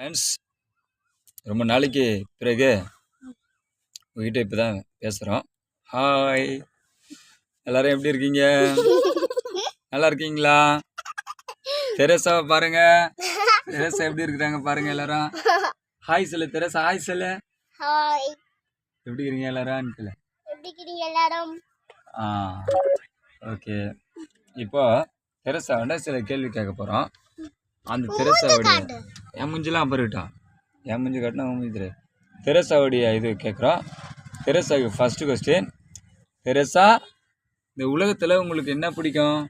Friends ரொம்ப நாளைக்கு பிறகு உங்ககிட்ட இப்போ தான் பேசுகிறோம் ஹாய் எல்லாரும் எப்படி இருக்கீங்க? நல்லா இருக்கீங்களா? தெரசாவை பாருங்க. தெரசா எப்படி இருக்கிறாங்க பாருங்க எல்லாரும். ஹாய் சொல்லு தெரசா. ஹாய் சொல்லு. ஹாய் எப்படி இருக்கீங்க எல்லாரும்? எப்படி இருக்கீங்க எல்லாரும்? ஆ ஓகே இப்போ தெரசாவோட சில கேள்வி கேட்க போகிறோம் அந்த தெரசாவுடைய என் மூஞ்சிலாம் அப்புறம் என் மூஞ்சி காட்டினா மூஞ்சி தெரியாது. தெரசாவுடைய இது கேட்குறோம் தெரசாவுக்கு ஃபஸ்ட்டு கொஸ்டின் தெரசா இந்த உலகத்தில் உங்களுக்கு என்ன பிடிக்கும்?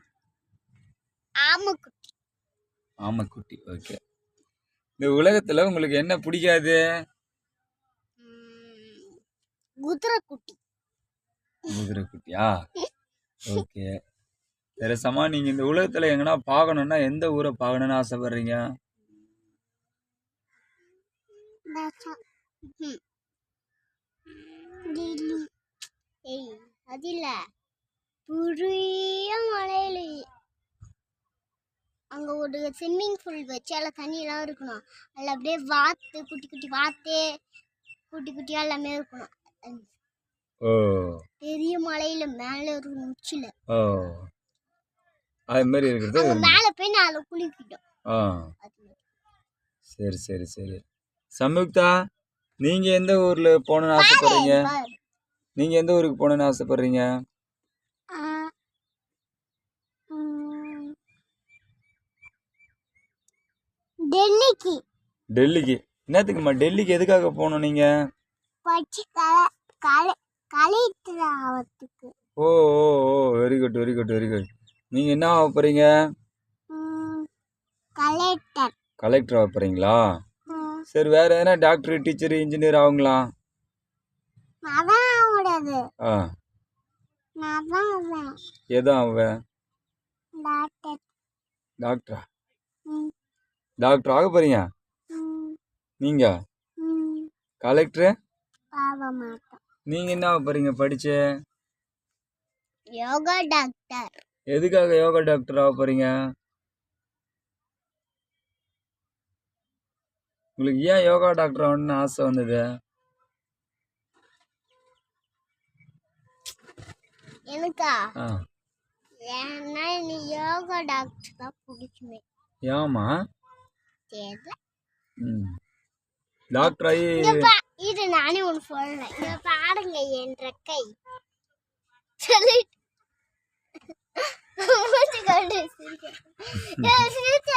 ஆமுக்குட்டி. ஓகே இந்த உலகத்தில் உங்களுக்கு என்ன பிடிக்காது? குதிரைக்குட்டி. குதிரை குட்டியா ஓகே தெரசாமா நீங்கள் இந்த உலகத்தில் எங்கன்னா பார்க்கணுன்னா எந்த ஊரை பார்க்கணுன்னு ஆசைப்படுறீங்க? ஏய் அது இல்ல புரிய மலையில. அங்க ஒரு ஸ்விம்மிங் பூல் வச்சு அதில் தண்ணியெல்லாம் இருக்கணும். அதில் அப்படியே வாத்து குட்டி குட்டி வாத்து குட்டி குட்டியா எல்லாமே இருக்கணும். பெரிய மலையில மேல ஒரு உச்சில அது மாதிரி இருக்கிறது மேல போய் நான் குளிக்கிட்டோம். சரி சரி சரி. சம்யுக்தா நீங்கள் எந்த ஊரில் போகணுன்னு ஆசைப்படுறீங்க? பாரு. நீங்கள் எந்த ஊருக்கு போகணுன்னு ஆசைப்படுறீங்க. டெல்லிக்கு. டெல்லிக்கு. என்னத்துக்குமா டெல்லிக்கு எதுக்காக போகணும் ஆகிறதுக்கு ஓ ஓ ஓ very good very good very good நீங்கள் என்ன ஆக போகிறீங்க கலெக்டர். கலெக்டர் ஆக போகிறீங்களா சரி வேறு எதனா டாக்டர் டீச்சர் இன்ஜினியர் ஆகுங்களா நான் தான் ஆகக்கூடாது ஆ. நான் தான் ஆவேன் எதோ அவன் டாக்டர் டாக்டரா ம். டாக்டர் ஆக போகிறீங்க ம். நீங்கள் ம். கலெக்டரு ஆக நீங்கள் என்ன ஆக போகிறீங்க படிச்சு? யோகா டாக்டர் எதுக்காக யோகா டாக்டர் ஆக போகிறீங்க உங்களுக்கு ஏன் யோகா டாக்டர் ஆகணும்னு ஆசை வந்தது? எனக்கா? ஏன்னா நீ யோகா டாக்டர் தான் பிடிக்குமே. ஏமா தெரியல. ம். டாக்டர் ஆகி இது நானே ஒன்று சொல்றேன். இங்க பாருங்க என் ரெக்கை. சொல்லிட்டு மூச்சு கொண்டு சிரிக்க.